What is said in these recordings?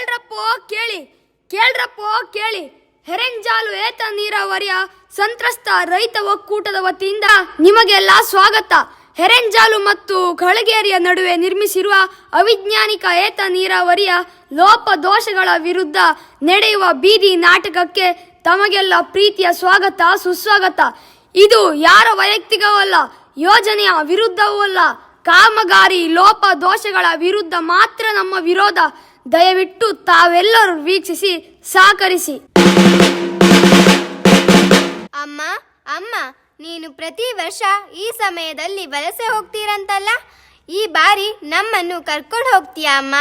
ಕೇಳ್ರಪ್ಪೋ, ಕೇಳಿ. ಕೇಳ್ರಪ್ಪೋ, ಕೇಳಿ. ಹೆರೆಂಜಾಲು ಏತ ನೀರಾವರಿಯ ಸಂತ್ರಸ್ತ ರೈತ ಒಕ್ಕೂಟದ ವತಿಯಿಂದ ನಿಮಗೆಲ್ಲ ಸ್ವಾಗತ. ಹೆರೆಂಜಾಲು ಮತ್ತು ಕಳಗೇರಿಯ ನಡುವೆ ನಿರ್ಮಿಸಿರುವ ಅವಿಜ್ಞಾನಿಕ ಏತ ನೀರಾವರಿಯ ಲೋಪದೋಷಗಳ ವಿರುದ್ಧ ನಡೆಯುವ ಬೀದಿ ನಾಟಕಕ್ಕೆ ತಮಗೆಲ್ಲ ಪ್ರೀತಿಯ ಸ್ವಾಗತ, ಸುಸ್ವಾಗತ. ಇದು ಯಾರ ವೈಯಕ್ತಿಕವಲ್ಲ ಯೋಜನೆಯ ವಿರುದ್ಧವೂ ಅಲ್ಲ. ಕಾಮಗಾರಿ ಲೋಪ ದೋಷಗಳ ವಿರುದ್ಧ ಮಾತ್ರ ನಮ್ಮ ವಿರೋಧ. ದಯವಿಟ್ಟು ತಾವೆಲ್ಲರೂ ವೀಕ್ಷಿಸಿ ಸಹಕರಿಸಿ. ಅಮ್ಮ ಅಮ್ಮ ನೀನು ಪ್ರತಿ ವರ್ಷ ಈ ಸಮಯದಲ್ಲಿ ವಲಸೆ ಹೋಗ್ತೀರಂತಲ್ಲ? ಈ ಬಾರಿ ನಮ್ಮನ್ನು ಕರ್ಕೊಂಡು ಹೋಗ್ತೀಯಾ ಅಮ್ಮ?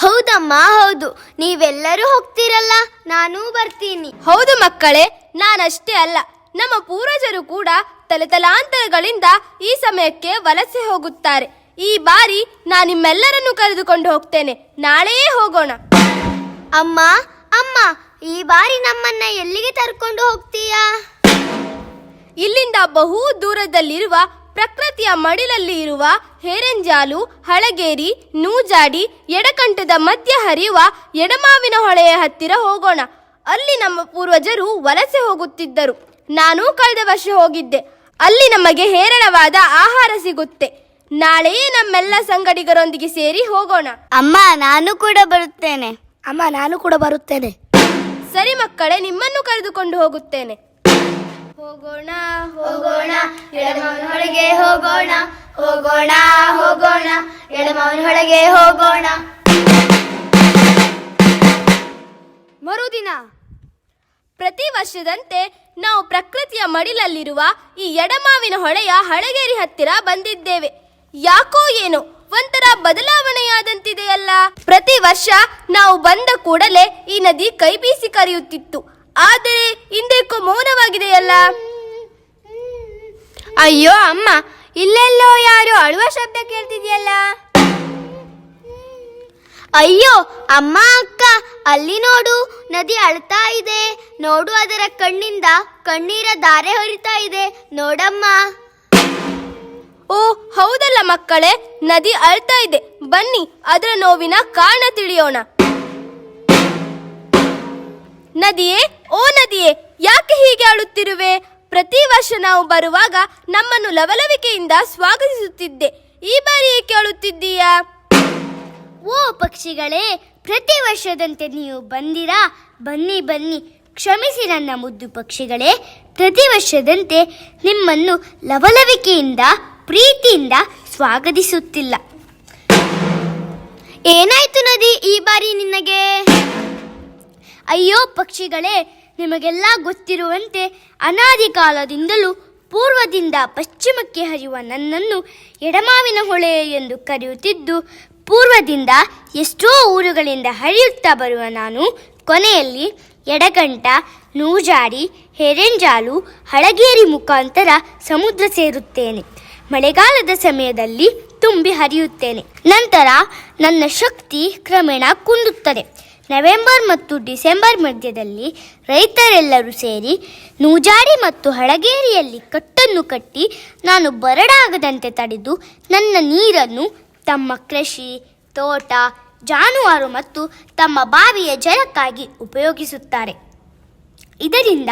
ಹೌದಮ್ಮ ಹೌದು. ನೀವೆಲ್ಲರೂ ಹೋಗ್ತೀರಲ್ಲ ನಾನೂ ಬರ್ತೀನಿ. ಹೌದು ಮಕ್ಕಳೇ ನಾನಷ್ಟೇ ಅಲ್ಲ. ನಮ್ಮ ಪೂರ್ವಜರು ಕೂಡ ತಲೆತಲಾಂತರಗಳಿಂದ ಈ ಸಮಯಕ್ಕೆ ವಲಸೆ ಹೋಗುತ್ತಾರೆ. ಈ ಬಾರಿ ನಾನು ನಿಮ್ಮೆಲ್ಲರನ್ನು ಕರೆದುಕೊಂಡು ಹೋಗ್ತೇನೆ. ನಾಳೆಯೇ ಹೋಗೋಣ. ಅಮ್ಮ ಅಮ್ಮ ಈ ಬಾರಿ ನಮ್ಮನ್ನ ಎಲ್ಲಿಗೆ ತರ್ಕೊಂಡು ಹೋಗ್ತೀಯಾ? ಇಲ್ಲಿಂದ ಬಹು ದೂರದಲ್ಲಿರುವ ಪ್ರಕೃತಿಯ ಮಡಿಲಲ್ಲಿ ಇರುವ ಹೇರೆಂಜಾಲು ಹಳಗೇರಿ ನೂಜಾಡಿ ಎಡಕಂಠದ ಮಧ್ಯ ಹರಿಯುವ ಎಡಮಾವಿನ ಹೊಳೆಯ ಹತ್ತಿರ ಹೋಗೋಣ. ಅಲ್ಲಿ ನಮ್ಮ ಪೂರ್ವಜರು ವಲಸೆ ಹೋಗುತ್ತಿದ್ದರು. ನಾನು ಕಳೆದ ವರ್ಷ ಹೋಗಿದ್ದೆ. ಅಲ್ಲಿ ನಮಗೆ ಹೇರಳವಾದ ಆಹಾರ ಸಿಗುತ್ತೆ. ನಾಳೆಯೇ ನಮ್ಮೆಲ್ಲ ಸಂಗಡಿಗರೊಂದಿಗೆ ಸೇರಿ ಹೋಗೋಣ. ಅಮ್ಮ ನಾನು ಕೂಡ ಬರುತ್ತೇನೆ. ಅಮ್ಮ ನಾನು ಕೂಡ ಬರುತ್ತೇನೆ. ಸರಿ ಮಕ್ಕಳೇ ನಿಮ್ಮನ್ನು ಕರೆದುಕೊಂಡು ಹೋಗುತ್ತೇನೆ. ಹೋಗೋಣ ಹೋಗೋಣ ಎಡಮವನ ಹೊಳಗೆ ಹೋಗೋಣ. ಹೋಗೋಣ ಹೋಗೋಣ ಎಡಮವನ ಹೊಳಗೆ ಹೋಗೋಣ. ಮರುದಿನ. ಪ್ರತಿ ವರ್ಷದಂತೆ ನಾವು ಪ್ರಕೃತಿಯ ಮಡಿಲಲ್ಲಿರುವ ಈ ಎಡಮಾವಿನ ಹೊಳೆಯ ಹಳಗೇರಿ ಹತ್ತಿರ ಬಂದಿದ್ದೇವೆ. ಯಾಕೋ ಏನೋ? ಒಂಥರ ಬದಲಾವಣೆಯಾದಂತಿದೆಯಲ್ಲ? ಪ್ರತಿ ವರ್ಷ ನಾವು ಬಂದ ಕೂಡಲೇ ಈ ನದಿ ಕೈ ಬೀಸಿ ಕರೆಯುತ್ತಿತ್ತು. ಆದರೆ ಇಂದೇಕೋ ಮೌನವಾಗಿದೆಯಲ್ಲ? ಅಯ್ಯೋ ಅಮ್ಮ, ಇಲ್ಲೆಲ್ಲೋ ಯಾರು ಅಳುವ ಶಬ್ದ ಕೇಳ್ತಿದ್ಯಲ್ಲ? ಅಯ್ಯೋ, ಅಮ್ಮ, ಅಕ್ಕ, ಅಲ್ಲಿ ನೋಡು, ನದಿ ಅಳ್ತಾ ಇದೆ. ನೋಡು ಅದರ ಕಣ್ಣಿಂದ, ಕಣ್ಣೀರ ಧಾರೆ ಹೊರಿತಾ ಇದೆ. ನೋಡಮ್ಮ. ಓ, ಹೌದಲ್ಲ ಮಕ್ಕಳೇ, ನದಿ ಅಳ್ತಾ ಇದೆ. ಬನ್ನಿ, ಅದರ ನೋವಿನ ಕಾರಣ ತಿಳಿಯೋಣ. ನದಿಯೇ, ಓ ನದಿಯೇ, ಯಾಕೆ ಹೀಗೆ ಅಳುತ್ತಿರುವೆ? ಪ್ರತಿ ವರ್ಷ ನಾವು ಬರುವಾಗ ನಮ್ಮನ್ನು ಲವಲವಿಕೆಯಿಂದ ಸ್ವಾಗತಿಸುತ್ತಿದ್ದೆ. ಈ ಬಾರಿ ಏಕೆ ಅಳುತ್ತಿದ್ದೀಯಾ? ಓ ಪಕ್ಷಿಗಳೇ, ಪ್ರತಿ ವರ್ಷದಂತೆ ನೀವು ಬಂದಿರಾ? ಬನ್ನಿ ಬನ್ನಿ, ಕ್ಷಮಿಸಿ ನನ್ನ ಮುದ್ದು ಪಕ್ಷಿಗಳೇ. ಪ್ರತಿ ವರ್ಷದಂತೆ ನಿಮ್ಮನ್ನು ಲವಲವಿಕೆಯಿಂದ ಪ್ರೀತಿಯಿಂದ ಸ್ವಾಗತಿಸುತ್ತಿಲ್ಲ. ಏನಾಯ್ತು ನದಿ ಈ ಬಾರಿ ನಿನಗೆ? ಅಯ್ಯೋ ಪಕ್ಷಿಗಳೇ, ನಿಮಗೆಲ್ಲ ಗೊತ್ತಿರುವಂತೆ ಅನಾದಿ ಕಾಲದಿಂದಲೂ ಪೂರ್ವದಿಂದ ಪಶ್ಚಿಮಕ್ಕೆ ಹರಿಯುವ ನನ್ನನ್ನು ಎಡಮಾವಿನ ಹೊಳೆ ಎಂದು ಕರೆಯುತ್ತಿದ್ದು, ಪೂರ್ವದಿಂದ ಎಷ್ಟೋ ಊರುಗಳಿಂದ ಹರಿಯುತ್ತಾ ಬರುವ ನಾನು ಕೊನೆಯಲ್ಲಿ ಎಡಗಂಟ, ನೂಜಾಡಿ ಹೆರೆಂಜಾಲು ಹಳಗೇರಿ ಮುಖಾಂತರ ಸಮುದ್ರ ಸೇರುತ್ತೇನೆ. ಮಳೆಗಾಲದ ಸಮಯದಲ್ಲಿ ತುಂಬಿ ಹರಿಯುತ್ತೇನೆ. ನಂತರ ನನ್ನ ಶಕ್ತಿ ಕ್ರಮೇಣ ಕುಂದುತ್ತದೆ. ನವೆಂಬರ್ ಮತ್ತು ಡಿಸೆಂಬರ್ ಮಧ್ಯದಲ್ಲಿ ರೈತರೆಲ್ಲರೂ ಸೇರಿ ನೂಜಾಡಿ ಮತ್ತು ಹಳಗೇರಿಯಲ್ಲಿ ಕಟ್ಟನ್ನು ಕಟ್ಟಿ ನಾನು ಬರಡಾಗದಂತೆ ತಡೆದು ನನ್ನ ನೀರನ್ನು ತಮ್ಮ ಕೃಷಿ, ತೋಟ, ಜಾನುವಾರು ಮತ್ತು ತಮ್ಮ ಬಾವಿಯ ಜಲಕ್ಕಾಗಿ ಉಪಯೋಗಿಸುತ್ತಾರೆ. ಇದರಿಂದ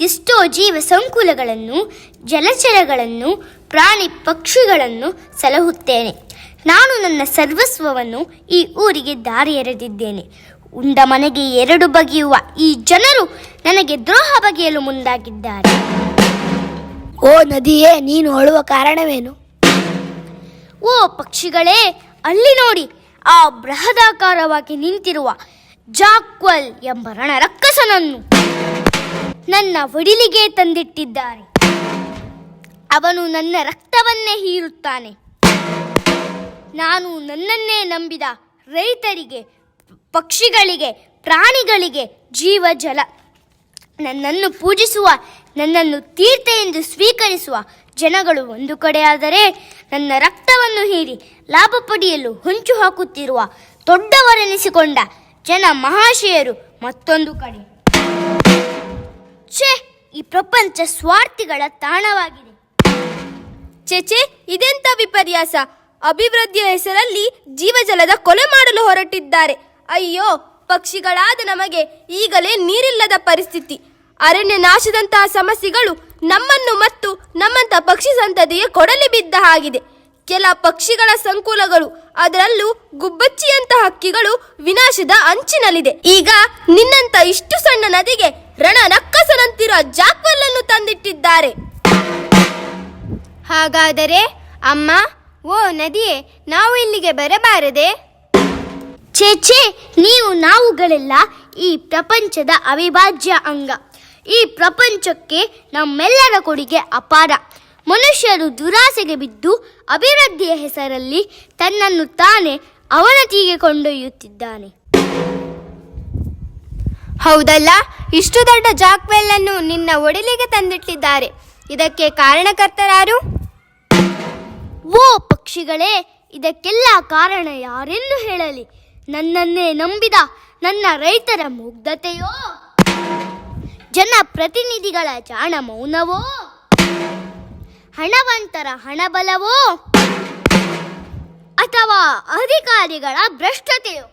ಎಷ್ಟೋ ಜೀವ ಸಂಕುಲಗಳನ್ನು ಜಲಚರಗಳನ್ನು ಪ್ರಾಣಿ ಪಕ್ಷಿಗಳನ್ನು ಸಲಹುತ್ತೇನೆ. ನಾನು ನನ್ನ ಸರ್ವಸ್ವವನ್ನು ಈ ಊರಿಗೆ ದಾರಿ ಎರೆದಿದ್ದೇನೆ ಉಂಡ ಮನೆಗೆ ಎರಡು ಬಗೆಯುವ ಈ ಜನರು ನನಗೆ ದ್ರೋಹ ಬಗೆಯಲು ಮುಂದಾಗಿದ್ದಾರೆ. ಓ ನದಿಯೇ ನೀನು ಅಳುವ ಕಾರಣವೇನು? ಓ ಪಕ್ಷಿಗಳೇ ಅಲ್ಲಿ ನೋಡಿ ಆ ಬೃಹದಾಕಾರವಾಗಿ ನಿಂತಿರುವ ಜಾಕ್ವಲ್ ಎಂಬ ರಣರಕ್ಕಸನನ್ನು ನನ್ನ ಒಡಿಲಿಗೆ ತಂದಿಟ್ಟಿದ್ದಾರೆ. ಅವನು ನನ್ನ ರಕ್ತವನ್ನೇ ಹೀರುತ್ತಾನೆ. ನಾನು ನನ್ನನ್ನೇ ನಂಬಿದ ರೈತರಿಗೆ, ಪಕ್ಷಿಗಳಿಗೆ, ಪ್ರಾಣಿಗಳಿಗೆ ಜೀವ ಜಲ. ನನ್ನನ್ನು ಪೂಜಿಸುವ, ನನ್ನನ್ನು ತೀರ್ಥ ಎಂದು ಸ್ವೀಕರಿಸುವ ಜನಗಳು ಒಂದು ಕಡೆಯಾದರೆ ನನ್ನ ರಕ್ತವನ್ನು ಹೀರಿ ಲಾಭ ಪಡೆಯಲು ಹೊಂಚು ಹಾಕುತ್ತಿರುವ ದೊಡ್ಡವರೆನಿಸಿಕೊಂಡ ಜನ ಮಹಾಶಯರು ಮತ್ತೊಂದು ಕಡೆ. ಛೇ ಈ ಪ್ರಪಂಚ ಸ್ವಾರ್ಥಿಗಳ ತಾಣವಾಗಿದೆ. ಚೆಚೆ ಇದೆಂತ ವಿಪರ್ಯಾಸ? ಅಭಿವೃದ್ಧಿಯ ಹೆಸರಲ್ಲಿ ಜೀವಜಲದ ಕೊಲೆ ಮಾಡಲು ಹೊರಟಿದ್ದಾರೆ. ಅಯ್ಯೋ, ಪಕ್ಷಿಗಳಾದ ನಮಗೆ ಈಗಲೇ ನೀರಿಲ್ಲದ ಪರಿಸ್ಥಿತಿ. ಅರಣ್ಯ ನಾಶದಂತಹ ಸಮಸ್ಯೆಗಳು ನಮ್ಮನ್ನು ಮತ್ತು ನಮ್ಮಂತ ಪಕ್ಷಿ ಸಂತತಿಗೆ ಕೊಡಲಿ ಬಿದ್ದ ಹಾಗಿದೆ. ಕೆಲ ಪಕ್ಷಿಗಳ ಸಂಕುಲಗಳು, ಅದರಲ್ಲೂ ಗುಬ್ಬಚ್ಚಿಯಂತಹ ಹಕ್ಕಿಗಳು ವಿನಾಶದ ಅಂಚಿನಲ್ಲಿದೆ. ಈಗ ನಿನ್ನಂತ ಇಷ್ಟು ಸಣ್ಣ ನದಿಗೆ ರಣ ನಕ್ಕಸನಂತಿರೋ ಜಾಕ್ವೆಲ್ಲನ್ನು ತಂದಿಟ್ಟಿದ್ದಾರೆ. ಹಾಗಾದರೆ ಅಮ್ಮ, ಓ ನದಿಯೇ, ನಾವು ಇಲ್ಲಿಗೆ ಬರಬಾರದೆ? ಛೇ ಛೇ, ನೀವು ನಾವುಗಳೆಲ್ಲ ಈ ಪ್ರಪಂಚದ ಅವಿಭಾಜ್ಯ ಅಂಗ. ಈ ಪ್ರಪಂಚಕ್ಕೆ ನಮ್ಮೆಲ್ಲರ ಕೊಡುಗೆ ಅಪಾರ. ಮನುಷ್ಯರು ದುರಾಸೆಗೆ ಬಿದ್ದು ಅಭಿವೃದ್ಧಿಯ ಹೆಸರಲ್ಲಿ ತನ್ನನ್ನು ತಾನೇ ಅವನತಿಗೆ ಕೊಂಡೊಯ್ಯುತ್ತಿದ್ದಾನೆ. ಹೌದಲ್ಲ? ಇಷ್ಟು ದೊಡ್ಡ ಜಾಕ್ವೆಲ್ ಅನ್ನು ನಿನ್ನ ಒಡಲಿಗೆ ತಂದಿಟ್ಟಿದ್ದಾರೆ. ಇದಕ್ಕೆ ಕಾರಣಕರ್ತರಾರು? ಓ ಪಕ್ಷಿಗಳೇ, ಇದಕ್ಕೆಲ್ಲ ಕಾರಣ ಯಾರೆಂದು ಹೇಳಲಿ? ನನ್ನನ್ನೇ ನಂಬಿದ ನನ್ನ ರೈತರ ಮುಗ್ಧತೆಯೋ? ಜನಪ್ರತಿನಿಧಿಗಳ ಜಾಣ ಮೌನವೋ? ಹಣವಂತರ ಹಣಬಲವೋ? ಅಥವಾ ಅಧಿಕಾರಿಗಳ ಭ್ರಷ್ಟತೆಯೋ?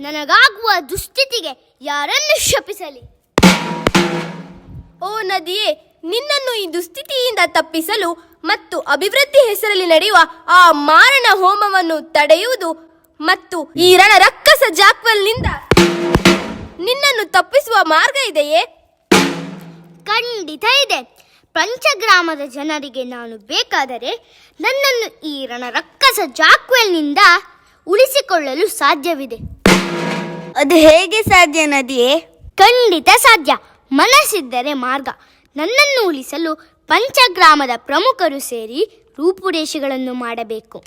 ನನಗಾಗುವ ದುಸ್ಥಿತಿಗೆ ಯಾರನ್ನು ಶಪಿಸಲಿ? ಓ ನದಿಯೇ, ನಿನ್ನನ್ನು ಈ ದುಸ್ಥಿತಿಯಿಂದ ತಪ್ಪಿಸಲು ಮತ್ತು ಅಭಿವೃದ್ಧಿ ಹೆಸರಲ್ಲಿ ನಡೆಯುವ ಆ ಮಾರಣ ಹೋಮವನ್ನು ತಡೆಯುವುದು ಮತ್ತು ಈ ರಣ ರಕ್ಕಸ ಜಾಕ್ವಲ್ನಿಂದ ನಿನ್ನನ್ನು ತಪ್ಪಿಸುವ ಮಾರ್ಗ ಇದೆಯೇ? ಖಂಡಿತ ಇದೆ. ಪಂಚಗ್ರಾಮದ ಜನರಿಗೆ ನಾನು ಬೇಕಾದರೆ ನನ್ನನ್ನು ಈ ರಣರಕ್ಕಸ ಜಾಕ್ವೆಲ್ನಿಂದ ಉಳಿಸಿಕೊಳ್ಳಲು ಸಾಧ್ಯವಿದೆ. ಅದು ಹೇಗೆ ಸಾಧ್ಯ ನದಿಯೇ? ಖಂಡಿತ ಸಾಧ್ಯ. ಮನಸ್ಸಿದ್ದರೆ ಮಾರ್ಗ. ನನ್ನನ್ನು ಉಳಿಸಲು ಪಂಚಗ್ರಾಮದ ಪ್ರಮುಖರು ಸೇರಿ ರೂಪುರೇಷೆಗಳನ್ನು ಮಾಡಬೇಕು.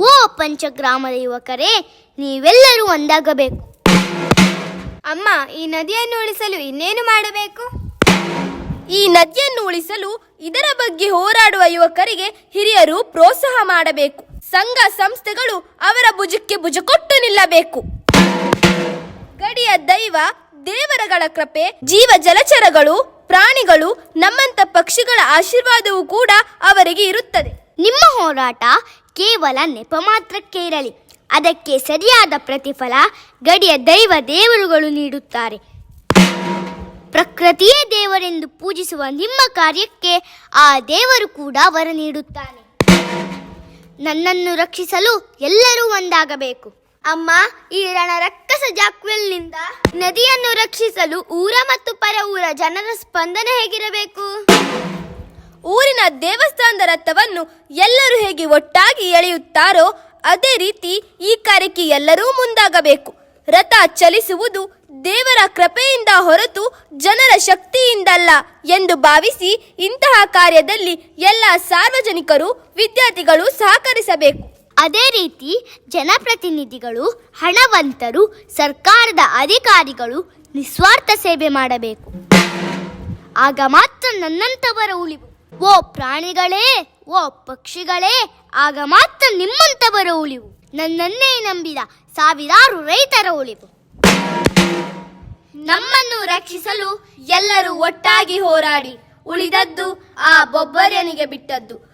ಓ ಪಂಚಗ್ರಾಮದ ಯುವಕರೇ ನೀವೆಲ್ಲರೂ ಒಂದಾಗಬೇಕು. ಅಮ್ಮ ಈ ನದಿಯನ್ನು ಉಳಿಸಲು ಇನ್ನೇನು ಮಾಡಬೇಕು? ಈ ನದಿಯನ್ನು ಉಳಿಸಲು ಇದರ ಬಗ್ಗೆ ಹೋರಾಡುವ ಯುವಕರಿಗೆ ಹಿರಿಯರು ಪ್ರೋತ್ಸಾಹ ಮಾಡಬೇಕು. ಸಂಘ ಸಂಸ್ಥೆಗಳು ಅವರ ಭುಜಕ್ಕೆ ಭುಜ ಕೊಟ್ಟು ನಿಲ್ಲಬೇಕು. ಗಡಿಯ ದೈವ, ದೇವರಗಳ ಕೃಪೆ, ಜೀವ ಜಲಚರಗಳು, ಪ್ರಾಣಿಗಳು ನಮ್ಮಂತ ಪಕ್ಷಿಗಳ ಆಶೀರ್ವಾದವೂ ಕೂಡ ಅವರಿಗೆ ಇರುತ್ತದೆ. ನಿಮ್ಮ ಹೋರಾಟ ಕೇವಲ ನೆಪ ಮಾತ್ರಕ್ಕೆ ಇರಲಿ. ಅದಕ್ಕೆ ಸರಿಯಾದ ಪ್ರತಿಫಲ ಗಡಿಯ ದೈವ ದೇವರುಗಳು ನೀಡುತ್ತಾರೆ. ಪ್ರಕೃತಿಯೇ ದೇವರೆಂದು ಪೂಜಿಸುವ ನಿಮ್ಮ ಕಾರ್ಯಕ್ಕೆ ಆ ದೇವರು ಕೂಡ ವರ ನೀಡುತ್ತಾನೆ. ನನ್ನನ್ನು ರಕ್ಷಿಸಲು ಎಲ್ಲರೂ ಒಂದಾಗಬೇಕು. ಅಮ್ಮ, ಈ ರಣರಕ್ಕಸ ಜಾಕ್ವೆಲ್ನಿಂದ ನದಿಯನ್ನು ರಕ್ಷಿಸಲು ಊರ ಮತ್ತು ಪರ ಊರ ಜನರ ಸ್ಪಂದನೆ ಹೇಗಿರಬೇಕು? ಊರಿನ ದೇವಸ್ಥಾನದ ರಥವನ್ನು ಎಲ್ಲರೂ ಹೇಗೆ ಒಟ್ಟಾಗಿ ಎಳೆಯುತ್ತಾರೋ ಅದೇ ರೀತಿ ಈ ಕಾರ್ಯಕ್ಕೆ ಎಲ್ಲರೂ ಮುಂದಾಗಬೇಕು. ರಥ ಚಲಿಸುವುದು ದೇವರ ಕೃಪೆಯಿಂದ ಹೊರತು ಜನರ ಶಕ್ತಿಯಿಂದಲ್ಲ ಎಂದು ಭಾವಿಸಿ ಇಂತಹ ಕಾರ್ಯದಲ್ಲಿ ಎಲ್ಲ ಸಾರ್ವಜನಿಕರು, ವಿದ್ಯಾರ್ಥಿಗಳು ಸಹಕರಿಸಬೇಕು. ಅದೇ ರೀತಿ ಜನಪ್ರತಿನಿಧಿಗಳು, ಹಣವಂತರು, ಸರ್ಕಾರದ ಅಧಿಕಾರಿಗಳು ನಿಸ್ವಾರ್ಥ ಸೇವೆ ಮಾಡಬೇಕು. ಆಗ ಮಾತ್ರ ನನ್ನಂತವರ ಉಳಿವು. ಓ ಪ್ರಾಣಿಗಳೇ, ಓ ಪಕ್ಷಿಗಳೇ, ಆಗ ಮಾತ್ರ ನಿಮ್ಮಂತವರ ಉಳಿವು. ನನ್ನನ್ನೇ ನಂಬಿದ ಸಾವಿರಾರು ರೈತರ ಉಳಿವು. ನಮ್ಮನ್ನು ರಕ್ಷಿಸಲು ಎಲ್ಲರೂ ಒಟ್ಟಾಗಿ ಹೋರಾಡಿ, ಉಳಿದದ್ದು ಆ ಬೊಬ್ಬರ್ಯನಿಗೆ ಬಿಟ್ಟದ್ದು.